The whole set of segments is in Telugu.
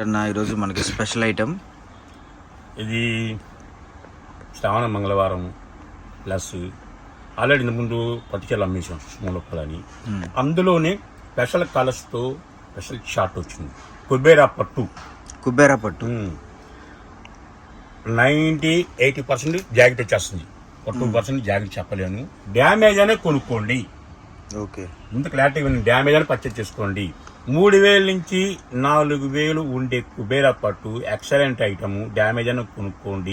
అన్న ఈరోజు మనకి స్పెషల్ ఐటమ్. ఇది శ్రావణ మంగళవారం ప్లస్ ఆల్రెడీ ఇంతకుముందు పట్టుచీరలు అమ్మేసాం మూలప్పలని అందులోనే స్పెషల్ కలర్స్తో స్పెషల్ షార్ట్ వచ్చింది. కుబేరా పట్టు. కుబేరా పట్టు. నైంటీ ఎయిటీ పర్సెంట్ జాకెట్ వచ్చేస్తుంది. ఒక టూ పర్సెంట్ జాకెట్ చెప్పలేను. డ్యామేజ్ అనే కొనుక్కోండి. ఓకే. ఇంత క్లారిటీ డ్యామేజ్ అని పర్చేజ్ చేసుకోండి. మూడు వేల నుంచి నాలుగు వేలు ఉండే కుబేరా పట్టు ఎక్సలెంట్ ఐటము. డ్యామేజ్ అని కొనుక్కోండి.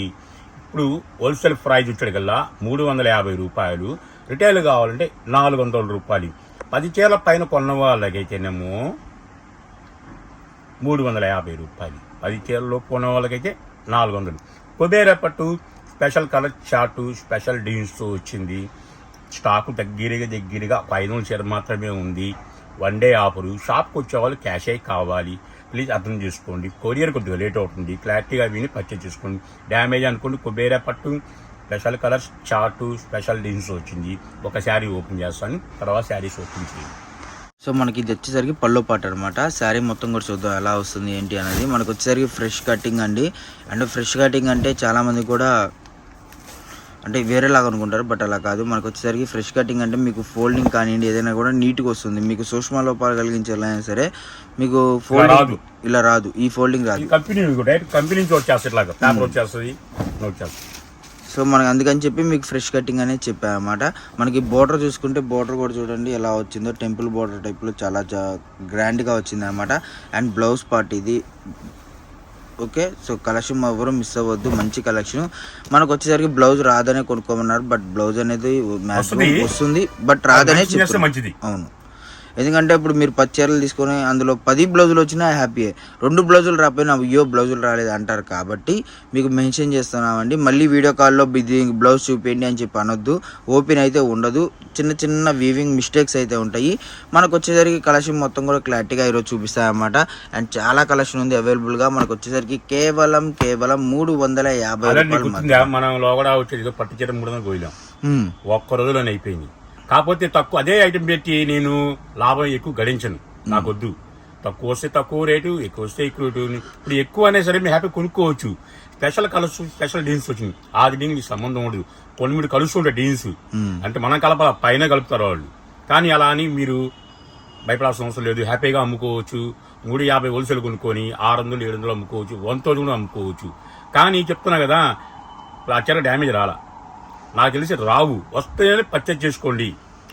ఇప్పుడు హోల్సేల్ ప్రైజ్ వచ్చాడు కల్లా మూడు వందల యాభై రూపాయలు. రిటైల్ కావాలంటే నాలుగు వందల రూపాయలు. పది చీరల పైన కొన్న వాళ్ళకైతేనేమో మూడు వందల యాభై రూపాయలు. పది చీరలు కొన్న వాళ్ళకైతే నాలుగు వందలు కుబేరా పట్టు స్పెషల్ కలర్ చార్టు స్పెషల్ డీన్స్తో వచ్చింది. స్టాకు దగ్గరగా దగ్గరగా ఒక ఐదు వందల చీర మాత్రమే ఉంది. వన్ డే ఆఫరు షాప్కి వచ్చేవాళ్ళు క్యాష్ అయి కావాలి. ప్లీజ్ అర్థం చేసుకోండి. కొరియర్ కొద్దిగా లేట్ అవుతుంది. క్లారిటీగా విని పర్చేజ్ చేసుకోండి. డ్యామేజ్ అనుకోండి కుబేరా పట్టు స్పెషల్ కలర్స్ చార్టు స్పెషల్ డీన్స్ వచ్చింది. ఒక శారీ ఓపెన్ చేస్తాను. తర్వాత శారీస్ ఓపెన్ చేయండి. సో మనకి ఇది వచ్చేసరికి పళ్ళు పాట అనమాట శారీ మొత్తం కూడా చూద్దాం ఎలా వస్తుంది ఏంటి అనేది. మనకు వచ్చేసరికి ఫ్రెష్ కటింగ్ అండి. అండ్ ఫ్రెష్ కటింగ్ అంటే చాలామంది కూడా అంటే వేరేలాగా అనుకుంటారు బట్ అలా కాదు. మనకు వచ్చేసరికి ఫ్రెష్ కటింగ్ అంటే మీకు ఫోల్డింగ్ కానివ్వండి ఏదైనా కూడా నీట్గా వస్తుంది. మీకు సూక్ష్మ లోపాలు కలిగించాలైనా సరే మీకు ఫోల్డింగ్ రాదు. ఇలా రాదు. ఈ ఫోల్డింగ్ రాదు. కంపెనీ కంపెనీ నుంచి వచ్చేస్తుంది వచ్చేస్తుంది సో మనకి అందుకని చెప్పి మీకు ఫ్రెష్ కటింగ్ అనేది చెప్పామన్నమాట. మనకి బోర్డర్ చూసుకుంటే బోర్డర్ కూడా చూడండి ఎలా వచ్చిందో టెంపుల్ బోర్డర్ టైప్లో చాలా గ్రాండ్గా వచ్చింది అనమాట అండ్ బ్లౌజ్ పార్ట్ ఇది. ఓకే సో కలెక్షన్ ఎవరు మిస్ అవ్వద్దు మంచి కలెక్షన్ మనకు వచ్చేసరికి బ్లౌజ్ రాదనే కొనుక్కోమన్నారు బట్ బ్లౌజ్ అనేది వస్తుంది. బట్ రాదనే. మంచిది అవును ఎందుకంటే ఇప్పుడు మీరు పది చీరలు తీసుకొని అందులో పది బ్లౌజులు వచ్చినా హ్యాపీయే. రెండు బ్లౌజులు రాకపోయినా అయ్యో బ్లౌజులు రాలేదు అంటారు కాబట్టి మీకు మెన్షన్ చేస్తున్నామండి. మళ్ళీ వీడియో కాల్లో ఇది బ్లౌజ్ చూపించండి అని చెప్పి అనొద్దు. ఓపెన్ అయితే ఉండదు. చిన్న చిన్న వీవింగ్ మిస్టేక్స్ అయితే ఉంటాయి. మనకు వచ్చేసరికి కలెక్షన్ మొత్తం కూడా క్లారిటీగా ఈరోజు చూపిస్తాయన్నమాట. అండ్ చాలా కలెక్షన్ ఉంది అవైలబుల్గా మనకు వచ్చేసరికి కేవలం కేవలం మూడు వందల యాభై రూపాయలు మనం లోగడా వచ్చేది మూడు వందలు. ఒక్క రోజులోనే అయిపోయింది. కాకపోతే తక్కువ అదే ఐటమ్ పెట్టి నేను లాభం ఎక్కువ గడించను. నాకొద్దు. తక్కువ వస్తే తక్కువ రేటు ఎక్కువ వస్తే ఎక్కువ రేటు. ఇప్పుడు ఎక్కువ అనే సరే మీరు హ్యాపీ కొనుక్కోవచ్చు. స్పెషల్ కలర్స్ స్పెషల్ డీన్స్ వచ్చింది. ఆ దీనికి సంబంధం ఉండదు. కొన్ని మీరు కలుస్తుంటే డీన్స్ మ్మ్. అంటే మనం కలపాల పైన కలుపుతారు వాళ్ళు. కానీ అలా అని మీరు భయపడాల్సిన అవసరం లేదు. హ్యాపీగా అమ్ముకోవచ్చు. మూడు యాభై హోల్సేల్ కొనుక్కొని ఆరు వందలు ఏడు వందలు అమ్ముకోవచ్చు. వన్ థౌసండ్ కూడా అమ్ముకోవచ్చు. కానీ చెప్తున్నా కదా ఇప్పుడు ఆ చీర డ్యామేజ్ రాలా. నాకు తెలిసి రావు. వస్తాయని పర్చేజ్ చేసుకోండి.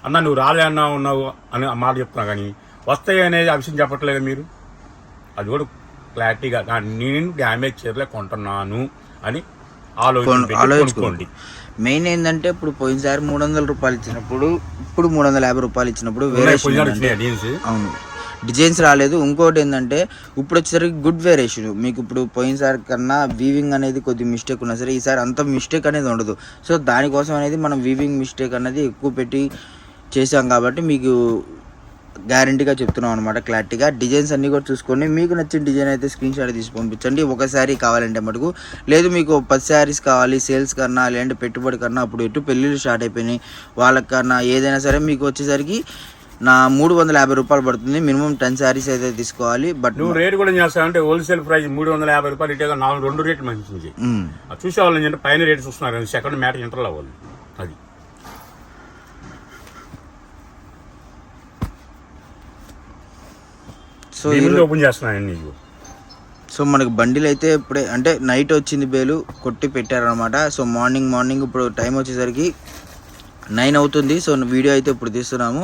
అన్న నువ్వు రాలే అన్నా ఉన్నావు అని మాట చెప్తున్నా కానీ వస్తాయి అనేది ఆ విషయం చెప్పట్లేదు మీరు? అది కూడా క్లారిటీగా "నా- నేను డ్యామేజ్ చీరలే కొంటున్నాను అని ఆలోచించుకోండి మెయిన్ ఏంటంటే ఇప్పుడు పోయినసారి మూడు వందల రూపాయలు ఇచ్చినప్పుడు ఇప్పుడు మూడు వందల యాభై రూపాయలు ఇచ్చినప్పుడు వేరే అవును. డిజైన్స్ రాలేదు. ఇంకోటి ఏంటంటే ఇప్పుడు వచ్చేసరికి గుడ్ వేరియేషన్ మీకు ఇప్పుడు పోయినసారి కన్నా వీవింగ్ అనేది కొద్ది మిస్టేక్ ఉన్నా సరే ఈసారి అంత మిస్టేక్ అనేది ఉండదు. సో దానికోసం అనేది మనం వీవింగ్ మిస్టేక్ అనేది ఎక్కువ పెట్టి చేసాం కాబట్టి మీకు గ్యారంటీగా చెప్తున్నాం అనమాట క్లారిటీగా డిజైన్స్ అన్నీ కూడా చూసుకొని మీకు నచ్చిన డిజైన్ అయితే స్క్రీన్ షాట్ తీసి పంపించండి. ఒక శారీ కావాలంటే మటుకు లేదు మీకు పది శారీస్ కావాలి సేల్స్ కన్నా లేదంటే పెట్టుబడి కన్నా అప్పుడు ఎటు పెళ్ళిళ్ళు స్టార్ట్ అయిపోయినాయి వాళ్ళకన్నా ఏదైనా సరే మీకు వచ్చేసరికి నా మూడు వందల యాభై రూపాయలు పడుతుంది. మినిమం టెన్ శారీస్ అయితే తీసుకోవాలి బట్ నువ్వు రేట్ కూడా ఏం చేస్తావంటే హోల్సేల్ ప్రైస్ మూడు వందల యాభై రూపాయలు రిటైల్ నాలుగు రెండు రేట్లు మంచిది. అది చూసే వాళ్ళు ఏంటంటే పైన రేట్ చూస్తున్నారు సెకండ్ మ్యాటర్ ఇంటర్లో అవ్వాలి అది. సో ఓపెన్ చేస్తున్నాను నీకు. సో మనకి బండిలు అయితే ఇప్పుడే అంటే నైట్ వచ్చింది బేలు కొట్టి పెట్టారనమాట సో మార్నింగ్ మార్నింగ్ ఇప్పుడు టైం వచ్చేసరికి నైన్ అవుతుంది. సో వీడియో అయితే ఇప్పుడు తీస్తున్నాము.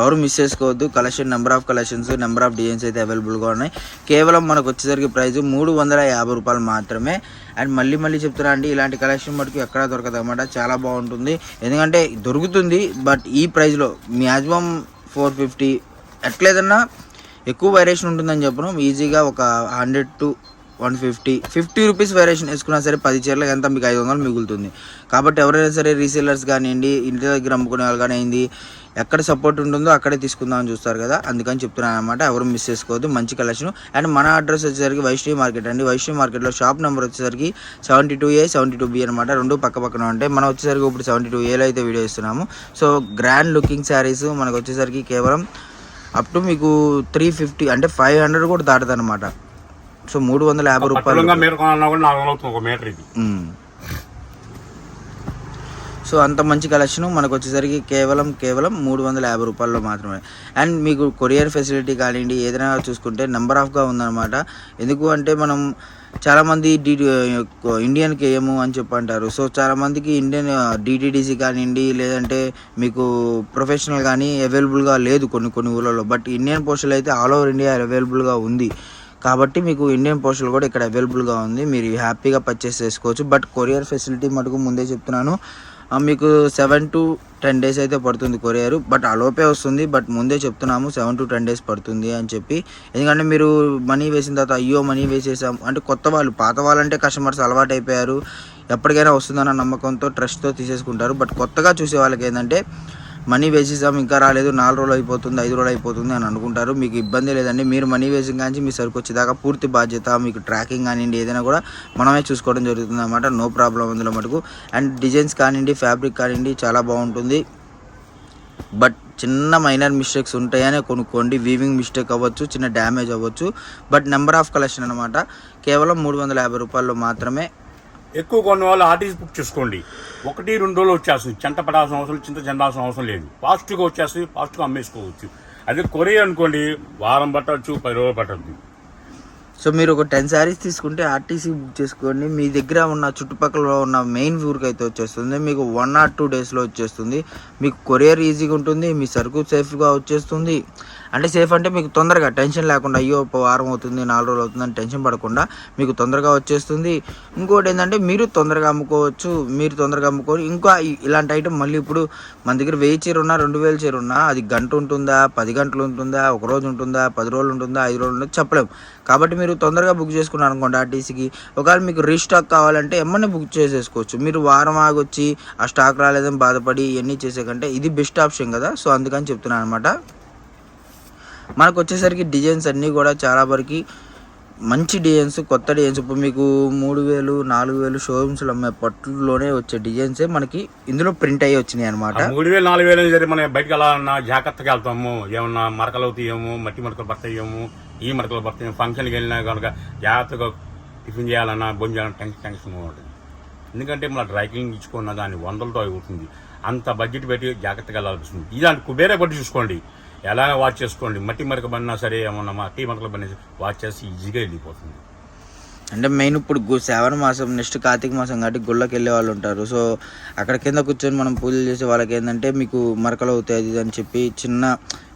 ఎవరు మిస్ చేసుకోవద్దు. Collection number of collections number of designs అయితే అవైలబుల్గా ఉన్నాయి. కేవలం మనకు వచ్చేసరికి ప్రైస్ మూడు వందల యాభై రూపాయలు మాత్రమే. అండ్ మళ్ళీ మళ్ళీ చెప్తున్నా అండి ఇలాంటి కలెక్షన్ మటుకు ఎక్కడా దొరకదు అనమాట చాలా బాగుంటుంది. ఎందుకంటే దొరుకుతుంది బట్ ఈ ప్రైస్లో మ్యాక్సిమం ఫోర్ ఫిఫ్టీ ఎట్లేదన్నా ఎక్కువ వేరియేషన్ ఉంటుందని చెప్పడం ఈజీగా ఒక hundred to one fifty. Fifty rupees variation వేసుకున్నా సరే పది చీరలకు ఎంత? మీకు ఐదు వందలు మిగులుతుంది. కాబట్టి ఎవరైనా సరే రీసేలర్స్ కానివ్వండి ఇంటి దగ్గర అమ్ముకునే వాళ్ళు కానివ్వండి ఎక్కడ సపోర్ట్ ఉంటుందో అక్కడే తీసుకుందామని చూస్తారు కదా. అందుకని చెప్తున్నాను అనమాట ఎవరు మిస్ చేసుకోవద్దు. మంచి కలెక్షన్ అండ్ మన అడ్రస్ వచ్చేసరికి వైష్ణవి మార్కెట్ అండి. వైష్ణవి మార్కెట్లో షాప్ నెంబర్ వచ్చేసరికి seventy two A seventy two B అనమాట రెండు పక్క పక్కన ఉంటాయి. మనం వచ్చేసరికి ఇప్పుడు సెవెంటీ టూ ఏలో అయితే వీడియో ఇస్తున్నాము. సో గ్రాండ్ లుకింగ్ శారీస్ మనకు వచ్చేసరికి కేవలం అప్ టు మీకు త్రీ ఫిఫ్టీ అంటే ఫైవ్ హండ్రెడ్ కూడా దాటదనమాట సో మూడు వందల యాభై రూపాయలు. పట్టులంగా మీటర్ కొనాలన్నా కూడా నాలుగు వందలు అవుతుంది ఒక మీటర్ ఇది. మ్మ్. సో అంత మంచి కలెక్షన్ మనకు వచ్చేసరికి కేవలం కేవలం మూడు వందల యాభై రూపాయల్లో మాత్రమే. అండ్ మీకు కొరియర్ ఫెసిలిటీ కానివ్వండి ఏదైనా చూసుకుంటే నెంబర్ ఆఫ్గా ఉందన్నమాట. ఎందుకు అంటే మనం చాలామంది డి ఇండియన్కి ఏమో అని చెప్పి అంటారు సో చాలామందికి ఇండియన్ డిటిడిసి కానివ్వండి లేదంటే మీకు ప్రొఫెషనల్ కానీ అవైలబుల్గా లేదు కొన్ని కొన్ని ఊళ్ళలో బట్ ఇండియన్ పోస్టల్ అయితే ఆల్ ఓవర్ ఇండియా అవైలబుల్గా ఉంది. కాబట్టి మీకు ఇండియన్ పోస్టల్ కూడా ఇక్కడ అవైలబుల్గా ఉంది. మీరు హ్యాపీగా పర్చేస్ చేసుకోవచ్చు. బట్ కొరియర్ ఫెసిలిటీ మటుకు ముందే చెప్తున్నాను. మీకు సెవెన్ టు టెన్ డేస్ అయితే పడుతుంది కొరియర్ బట్ అలోపే వస్తుంది. బట్ ముందే చెప్తున్నాము సెవెన్ టు టెన్ డేస్ పడుతుంది అని చెప్పి. ఎందుకంటే మీరు మనీ వేసిన తర్వాత అయ్యో మనీ వేసేసాం అంటే కొత్త వాళ్ళు పాత వాళ్ళంటే కస్టమర్స్ అలవాటు అయిపోయారు ఎప్పటికైనా వస్తుందన్న నమ్మకంతో ట్రస్ట్తో తీసేసుకుంటారు. బట్ కొత్తగా చూసే వాళ్ళకి ఏంటంటే మనీ వేసేసాం ఇంకా రాలేదు నాలుగు రోజులు అయిపోతుంది ఐదు రోజులు అయిపోతుంది అని అనుకుంటారు. మీకు ఇబ్బంది లేదండి. మీరు మనీ వేసిన కానీ మీ సరుకు వచ్చేదాకా పూర్తి బాధ్యత మీకు ట్రాకింగ్ కానివ్వండి ఏదైనా కూడా మనమే చూసుకోవడం జరుగుతుంది అనమాట నో ప్రాబ్లం అందులో మటుకు. అండ్ డిజైన్స్ కానివ్వండి ఫ్యాబ్రిక్ కానివ్వండి చాలా బాగుంటుంది. బట్ చిన్న మైనర్ మిస్టేక్స్ ఉంటాయనే కొనుక్కోండి. వీవింగ్ మిస్టేక్ అవ్వచ్చు చిన్న డ్యామేజ్ అవ్వచ్చు. బట్ నెంబర్ ఆఫ్ కలెక్షన్ అనమాట కేవలం మూడు వందల యాభై రూపాయల్లో మాత్రమే ఎక్కువ కొన్న వాళ్ళు ఆర్టీసీ బుక్ చేసుకోండి. ఒకటి రెండు రోజులు వచ్చేస్తుంది. చెంట పడాల్సిన అవసరం చింత చెందాల్సిన అవసరం లేదు. ఫాస్ట్గా వచ్చేస్తుంది ఫాస్ట్గా అమ్మేసుకోవచ్చు. అదే కొరియర్ అనుకోండి వారం పట్టవచ్చు పది రోజులు పట్టవచ్చు సో మీరు ఒక టెన్ శారీస్ తీసుకుంటే ఆర్టీసీ బుక్ చేసుకోండి. మీ దగ్గర ఉన్న చుట్టుపక్కల ఉన్న మెయిన్ ఊరికి అయితే వచ్చేస్తుంది. మీకు వన్ ఆర్ టూ డేస్లో వచ్చేస్తుంది. మీకు కొరియర్ ఈజీగా ఉంటుంది మీ సరుకు సేఫ్గా వచ్చేస్తుంది. అంటే సేఫ్ అంటే మీకు తొందరగా టెన్షన్ లేకుండా అయ్యో వారం అవుతుంది నాలుగు రోజులు అవుతుంది అని టెన్షన్ పడకుండా మీకు తొందరగా వచ్చేస్తుంది. ఇంకోటి ఏంటంటే మీరు తొందరగా అమ్ముకోవచ్చు మీరు తొందరగా అమ్ముకోవచ్చు ఇంకా ఇలాంటి ఐటమ్ మళ్ళీ ఇప్పుడు మన దగ్గర వెయ్యి చీర ఉన్నా రెండు వేల చీర ఉన్నా అది గంట ఉంటుందా పది గంటలు ఉంటుందా ఒక రోజు ఉంటుందా పది రోజులు ఉంటుందా ఐదు రోజులు ఉంటుందా చెప్పలేము. కాబట్టి మీరు తొందరగా బుక్ చేసుకున్నారు అనుకోండి ఆర్టీసీకి. ఒకవేళ మీకు రీస్టాక్ కావాలంటే ఎమ్మని బుక్ చేసేసుకోవచ్చు. మీరు వారం ఆగొచ్చి ఆ స్టాక్ రాలేదని బాధపడి ఇవన్నీ చేసే కంటే ఇది బెస్ట్ ఆప్షన్ కదా. సో అందుకని చెప్తున్నాను అనమాట మనకు వచ్చేసరికి డిజైన్స్ అన్నీ కూడా చాలా వరకు మంచి డిజైన్స్ కొత్త డిజైన్స్ ఇప్పుడు మీకు మూడు వేలు నాలుగు వేలు షోరూమ్స్లో అమ్మే పట్టులోనే వచ్చే డిజైన్సే మనకి ఇందులో ప్రింట్ అయ్యి వచ్చినాయి అనమాట మూడు వేలు నాలుగు వేలు సరే మనం బయటకు వెళ్ళాలన్నా జాగ్రత్తగా వెళ్తాము. ఏమన్నా మరకలు అవుతాయేమో మట్టి మరకలు పడతాయేమో ఈ మరకలు పడతాయేమో ఫంక్షన్కి వెళ్ళినా కనుక జాగ్రత్తగా టిఫిన్ చేయాలన్నా భోజనం చేయాలన్నా టెన్షన్ టెన్షన్ ఉంటుంది ఎందుకంటే మన డ్రై క్లీనింగ్ ఇచ్చుకున్న దాన్ని వందలతో అవుతుంది అంత బడ్జెట్ పెట్టి జాగ్రత్తగా వెళ్ళాల్సింది ఇలాంటి కుబేరే పట్టి చూసుకోండి. ఎలా వాచ్ చేసుకోండి? మట్టి మరక పడినా సరే ఏమన్నా మట్టి మరకలు పడినా వాచ్ చేసి ఈజీగా వెళ్ళిపోతుంది. అంటే మెయిన్ ఇప్పుడు శ్రావణ మాసం నెక్స్ట్ కార్తీక మాసం కాబట్టి గుళ్ళకి వెళ్ళే వాళ్ళు ఉంటారు. సో అక్కడ కింద కూర్చొని మనం పూజలు చేసే వాళ్ళకి ఏంటంటే మీకు మరకలు అవుతాయి ఇది అని చెప్పి చిన్న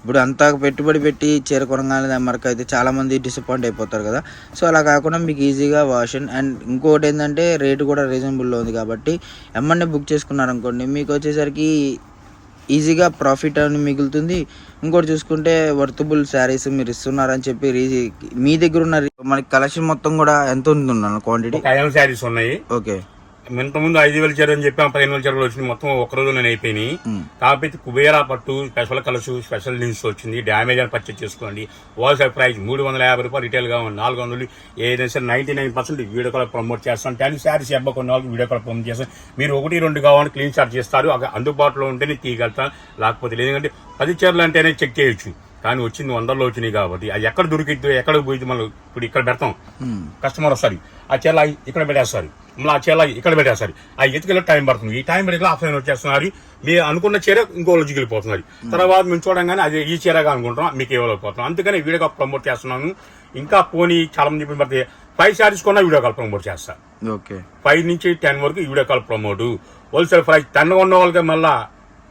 ఇప్పుడు అంతా పెట్టుబడి పెట్టి చీర కొనగానే మరక అయితే చాలామంది డిసప్పాయింట్ అయిపోతారు కదా. సో అలా కాకుండా మీకు ఈజీగా వాషన్ అండ్ ఇంకోటి ఏంటంటే రేటు కూడా రీజనబుల్లో ఉంది కాబట్టి ఎమ్మన్నే బుక్ చేసుకున్నారనుకోండి మీకు వచ్చేసరికి ఈజీగా ప్రాఫిట్ అని మిగులుతుంది. ఇంకోటి చూసుకుంటే వర్తబుల్ శారీస్ మీరు ఇస్తున్నారని చెప్పి మీ దగ్గర ఉన్న మనకి కలెక్షన్ మొత్తం కూడా ఎంత ఉంటున్నాను క్వాంటిటీ శారీస్ ఉన్నాయి. ఓకే ఇంతకుముందు ఐదు వేల చీర అని చెప్పాం పదిహేను వేల చీరలు వచ్చినాయి. మొత్తం ఒక రోజులో అయిపోయినాయి. మ్. కాకపోతే కుబేరా పట్టు స్పెషల్ కలర్స్ స్పెషల్ లిన్స్ వచ్చింది. డ్యామేజ్ అని పర్చేజ్ చేసుకోండి. హోల్సేల్ ప్రైస్ మూడు వందల యాభై రూపాయలు రిటైల్గా ఉంది. నాలుగు వందలు. ఏదైనా సరే ninety nine percent video call promote చేస్తాం. టెన్ శారీస్ అబ్బా కొన్ని వాళ్ళకి వీడియో కాల్ ప్రమోట్ చేస్తాం. మీరు ఒకటి రెండు కావాలని క్లీన్ చార్ట్ చేస్తారు. అందుబాటులో ఉంటేనే తీయగలుగుతాం. లేకపోతే లేదు ఎందుకంటే పది చీరలు అంటేనే చెక్ చేయొచ్చు. కానీ వచ్చింది వందల్లో వచ్చినాయి కాబట్టి అది ఎక్కడ దొరికిద్దో ఎక్కడ పోయింది మనం ఇప్పుడు ఇక్కడ పెడతాం. కస్టమర్ వస్తారు. ఆ అవి ఇక్కడ పెట్టేస్తారు. మళ్ళీ ఆ అవి ఇక్కడ పెట్టేస్తారు. ఆ ఎత్తుకెళ్ళి టైం పడుతుంది. ఈ టైం పెట్టి ఆఫ్లైన్ వచ్చేస్తున్నారు. మీరు అనుకున్న చీర ఇంకో రోజుకి వెళ్ళిపోతున్నారు తర్వాత మేము చూడంగానే అది ఈ చీరగా అనుకుంటాం మీకు ఇవ్వలేకపోతున్నాం. అందుకని వీడియో కాల్ ప్రమోట్ చేస్తున్నాను. ఇంకా పోనీ చాలా మంది చెప్పిన పడితే ఫైవ్ శారీస్ కొన్నా వీడియో కాల్ ప్రమోట్ చేస్తా. ఓకే. ఫైవ్ నుంచి టెన్ వరకు video call promote wholesale price ten ఉన్న వాళ్ళకి మళ్ళా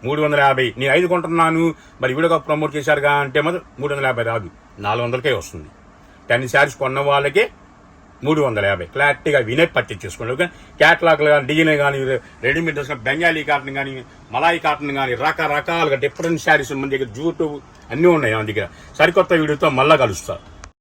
మూడు వందల యాభై. నేను ఐదు కొంటున్నాను. మరి వీడియో ప్రమోట్ చేశారుగా అంటే మరి మూడు వందల యాభై రాదు. నాలుగు వందలకే వస్తుంది. టెన్ శారీస్ కొన్న వాళ్ళకే మూడు వందల యాభై. క్లారిటీగా వినే పర్చేజ్ చేసుకోండి. ఓకే? క్యాట్లాగ్లు కానీ డిజైన్ కానీ రెడీమేడ్ డ్రెస్ కానీ బెంగాలీ కాటన్ కానీ మలాయి కాటన్ కానీ రకరకాలుగా డిఫరెంట్ శారీస్ మన దగ్గర జూటు అన్నీ ఉన్నాయి మన దగ్గర. సరికొత్త వీడియోతో మళ్ళీ కలుస్తారు